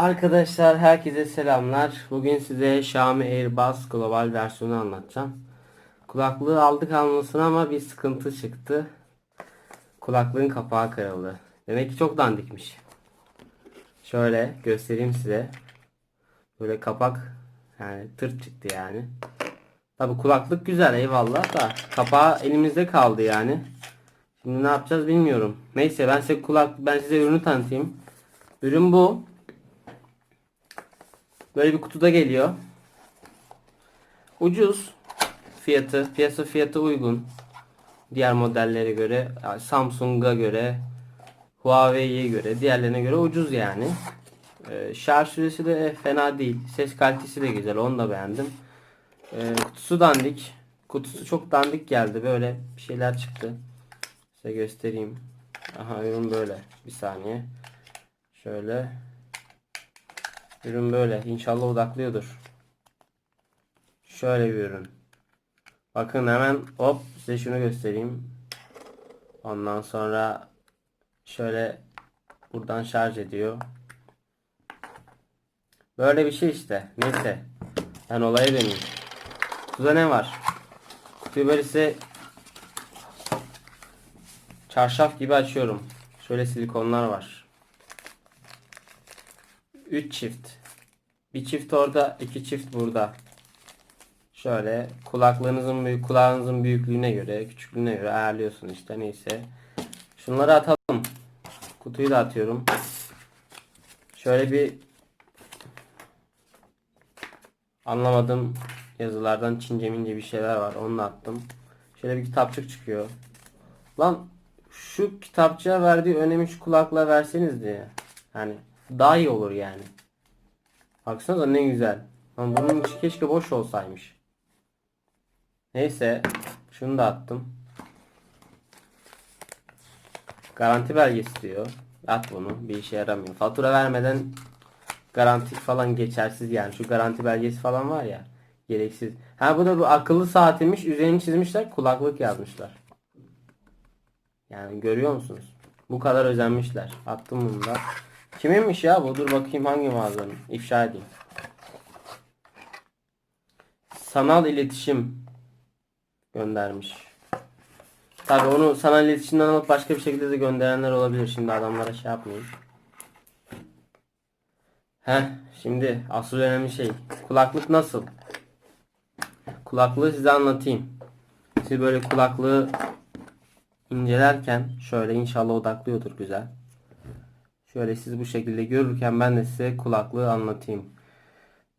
Arkadaşlar herkese selamlar. Bugün size Xiaomi Airbus global versiyonu anlatacağım. Kulaklığı aldık almasına ama bir sıkıntı çıktı. Kulaklığın kapağı kırıldı. Demek ki çok dandikmiş. Şöyle göstereyim size. Böyle kapak yani tırt çıktı yani. Tabi kulaklık güzel eyvallah da kapağı elimizde kaldı yani. Şimdi ne yapacağız bilmiyorum. Neyse ben size kulak ben size ürünü tanıtayım. Ürün bu. Böyle bir kutuda geliyor. Ucuz fiyatı, piyasa fiyatı uygun. Diğer modellere göre, yani Samsung'a göre, Huawei'ye göre, diğerlerine göre ucuz yani. Ee, şarj süresi de fena değil. Ses kalitesi de güzel. Onu da beğendim. Ee, kutusu dandik. Kutusu çok dandik geldi. Böyle bir şeyler çıktı. Size göstereyim. Aha ürün böyle. Bir saniye. Şöyle. Ürün böyle. İnşallah odaklıyordur. Şöyle bir ürün. Bakın hemen hop size şunu göstereyim. Ondan sonra şöyle buradan şarj ediyor. Böyle bir şey işte. Neyse. Ben olaya döneyim. Kutuda ne var? Kutuyu böyle size çarşaf gibi açıyorum. Şöyle silikonlar var. 3 çift. Bir çift orada, iki çift burada. Şöyle kulaklığınızın büyük kulağınızın büyüklüğüne göre, küçüklüğüne göre ayarlıyorsun işte neyse. Şunları atalım. Kutuyu da atıyorum. Şöyle bir anlamadım yazılardan Çince mince bir şeyler var. Onu da attım. Şöyle bir kitapçık çıkıyor. Lan şu kitapçığa verdiği önemi şu kulaklığa verseniz diye. Yani daha iyi olur yani. Baksanıza ne güzel. Lan bunun içi keşke boş olsaymış. Neyse. Şunu da attım. Garanti belgesi diyor. At bunu. Bir işe yaramıyor. Fatura vermeden garanti falan geçersiz yani. Şu garanti belgesi falan var ya. Gereksiz. Ha bu da bu akıllı saatiymiş. Üzerini çizmişler. Kulaklık yazmışlar. Yani görüyor musunuz? Bu kadar özenmişler. Attım bunu da. Kiminmiş ya bu? Dur bakayım hangi mağazanın. İfşa edeyim. Sanal iletişim göndermiş. Tabi onu sanal iletişimden alıp başka bir şekilde de gönderenler olabilir. Şimdi adamlara şey yapmayayım. Heh, şimdi asıl önemli şey. Kulaklık nasıl? Kulaklığı size anlatayım. Siz böyle kulaklığı incelerken şöyle inşallah odaklıyordur güzel. Şöyle siz bu şekilde görürken ben de size kulaklığı anlatayım.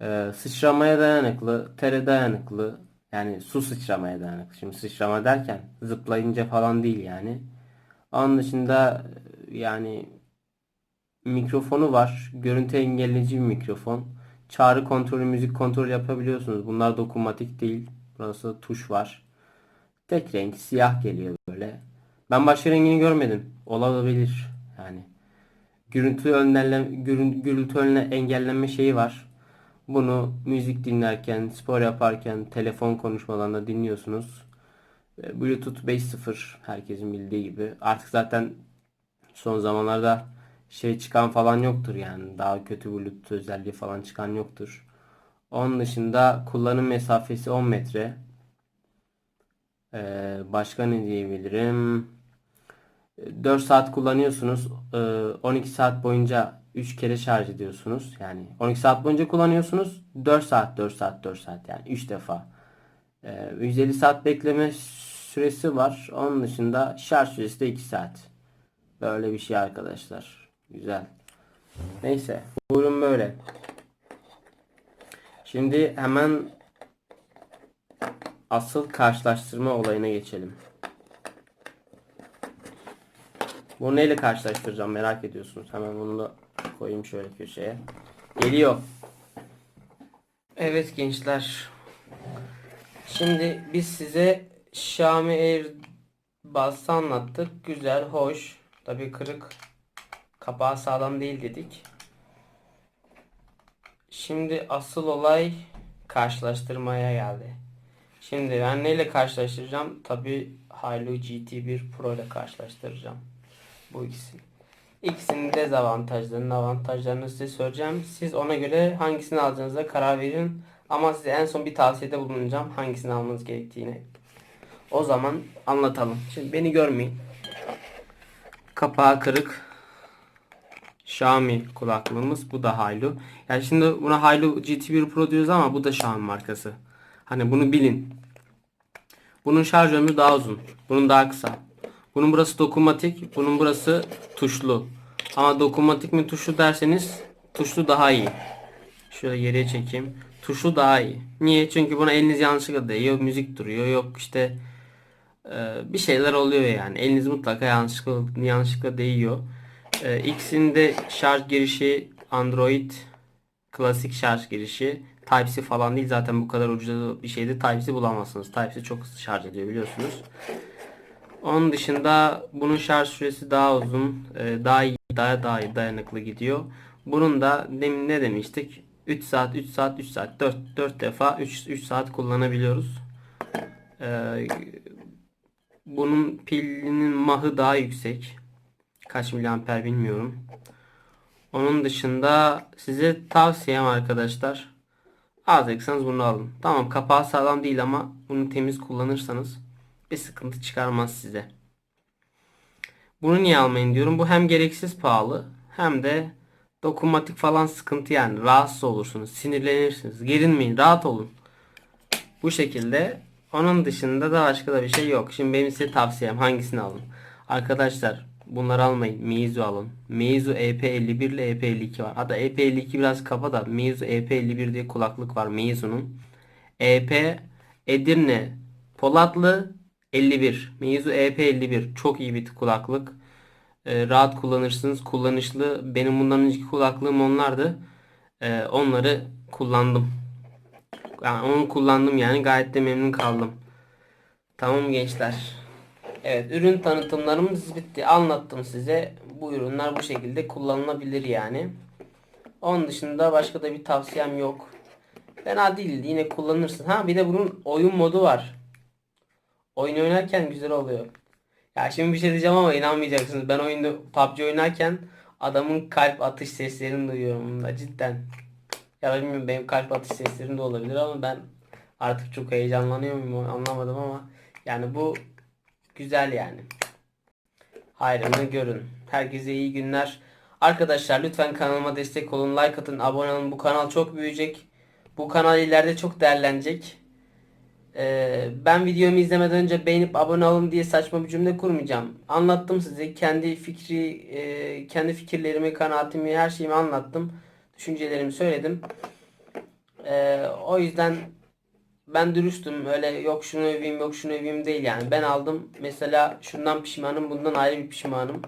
Ee, sıçramaya dayanıklı, tere dayanıklı, yani su sıçramaya dayanıklı. Şimdi sıçrama derken zıplayınca falan değil yani. Onun dışında e, yani mikrofonu var. Görüntü engelleyici bir mikrofon. Çağrı kontrolü, müzik kontrolü yapabiliyorsunuz. Bunlar dokunmatik değil. Burası tuş var. Tek renk siyah geliyor böyle. Ben başka rengini görmedim. Olabilir. Gürültü önleme, gürültü önle engellenme şeyi var. Bunu müzik dinlerken, spor yaparken, telefon konuşmalarında dinliyorsunuz. E, Bluetooth 5.0 herkesin bildiği gibi. Artık zaten son zamanlarda şey çıkan falan yoktur yani. Daha kötü Bluetooth özelliği falan çıkan yoktur. Onun dışında kullanım mesafesi 10 metre. Ee, başka ne diyebilirim? 4 saat kullanıyorsunuz. Ee, 12 saat boyunca 3 kere şarj ediyorsunuz. Yani 12 saat boyunca kullanıyorsunuz. 4 saat, 4 saat, 4 saat yani 3 defa. Ee, 150 saat bekleme süresi var. Onun dışında şarj süresi de 2 saat. Böyle bir şey arkadaşlar. Güzel. Neyse. Bu ürün böyle. Şimdi hemen asıl karşılaştırma olayına geçelim. Bunu neyle karşılaştıracağım merak ediyorsunuz. Hemen bunu da koyayım şöyle köşeye. Geliyor. Evet gençler. Şimdi biz size Xiaomi Airbus'ı anlattık. Güzel, hoş. Tabi kırık. Kapağı sağlam değil dedik. Şimdi asıl olay karşılaştırmaya geldi. Şimdi ben neyle karşılaştıracağım? Tabi Hilo GT1 Pro ile karşılaştıracağım. Bu ikisi. İkisinin dezavantajlarını, avantajlarını size söyleyeceğim. Siz ona göre hangisini alacağınıza karar verin. Ama size en son bir tavsiyede bulunacağım hangisini almanız gerektiğini. O zaman anlatalım. Şimdi beni görmeyin. Kapağı kırık. Xiaomi kulaklığımız. Bu da Hailu. Yani şimdi buna Hailu GT1 Pro diyoruz ama bu da Xiaomi markası. Hani bunu bilin. Bunun şarj ömrü daha uzun. Bunun daha kısa. Bunun burası dokunmatik. Bunun burası tuşlu. Ama dokunmatik mi tuşlu derseniz tuşlu daha iyi. Şöyle geriye çekeyim. Tuşlu daha iyi. Niye? Çünkü buna eliniz yanlışlıkla değiyor. Müzik duruyor. Yok işte e, bir şeyler oluyor yani. Eliniz mutlaka yanlışlıkla, yanlışlıkla değiyor. E, ikisinde şarj girişi Android klasik şarj girişi. Type-C falan değil zaten bu kadar ucuz bir şeyde Type-C bulamazsınız. Type-C çok hızlı şarj ediyor biliyorsunuz. Onun dışında bunun şarj süresi daha uzun, e, daha iyi, daha daha iyi dayanıklı gidiyor. Bunun da demin ne demiştik? 3 saat, 3 saat, 3 saat, 4 4 defa 3 3 saat kullanabiliyoruz. Ee, bunun pilinin mahı daha yüksek. Kaç miliamper bilmiyorum. Onun dışında size tavsiyem arkadaşlar. Alacaksanız bunu alın. Tamam kapağı sağlam değil ama bunu temiz kullanırsanız bir sıkıntı çıkarmaz size. Bunu niye almayın diyorum. Bu hem gereksiz pahalı hem de dokunmatik falan sıkıntı yani. Rahatsız olursunuz. Sinirlenirsiniz. Gerilmeyin. Rahat olun. Bu şekilde. Onun dışında da başka da bir şey yok. Şimdi benim size tavsiyem hangisini alın? Arkadaşlar bunları almayın. Meizu alın. Meizu EP51 ile EP52 var. Hatta EP52 biraz kafa da Meizu EP51 diye kulaklık var Meizu'nun. EP Edirne Polatlı 51. Meizu EP51 çok iyi bir kulaklık. Ee, rahat kullanırsınız. Kullanışlı. Benim bundan önceki kulaklığım onlardı. Ee, onları kullandım. Yani onu kullandım yani gayet de memnun kaldım. Tamam gençler. Evet ürün tanıtımlarımız bitti. Anlattım size. Bu ürünler bu şekilde kullanılabilir yani. Onun dışında başka da bir tavsiyem yok. Fena değil yine kullanırsın. Ha bir de bunun oyun modu var. Oyun oynarken güzel oluyor. Ya şimdi bir şey diyeceğim ama inanmayacaksınız. Ben oyunda PUBG oynarken adamın kalp atış seslerini duyuyorum bunda cidden. Ya da bilmiyorum benim kalp atış seslerim de olabilir ama ben artık çok heyecanlanıyor muyum anlamadım ama yani bu güzel yani. Hayrını görün. Herkese iyi günler. Arkadaşlar lütfen kanalıma destek olun. Like atın, abone olun. Bu kanal çok büyüyecek. Bu kanal ileride çok değerlenecek. Ee, ben videomu izlemeden önce beğenip abone olun diye saçma bir cümle kurmayacağım. Anlattım size kendi fikri, e, kendi fikirlerimi, kanaatimi, her şeyimi anlattım. Düşüncelerimi söyledim. Ee, o yüzden ben dürüstüm. Öyle yok şunu öveyim, yok şunu öveyim değil yani. Ben aldım. Mesela şundan pişmanım, bundan ayrı bir pişmanım.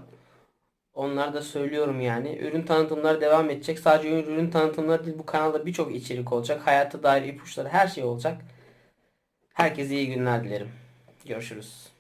Onları da söylüyorum yani. Ürün tanıtımları devam edecek. Sadece ürün tanıtımları değil bu kanalda birçok içerik olacak. Hayata dair ipuçları her şey olacak. Herkese iyi günler dilerim. Görüşürüz.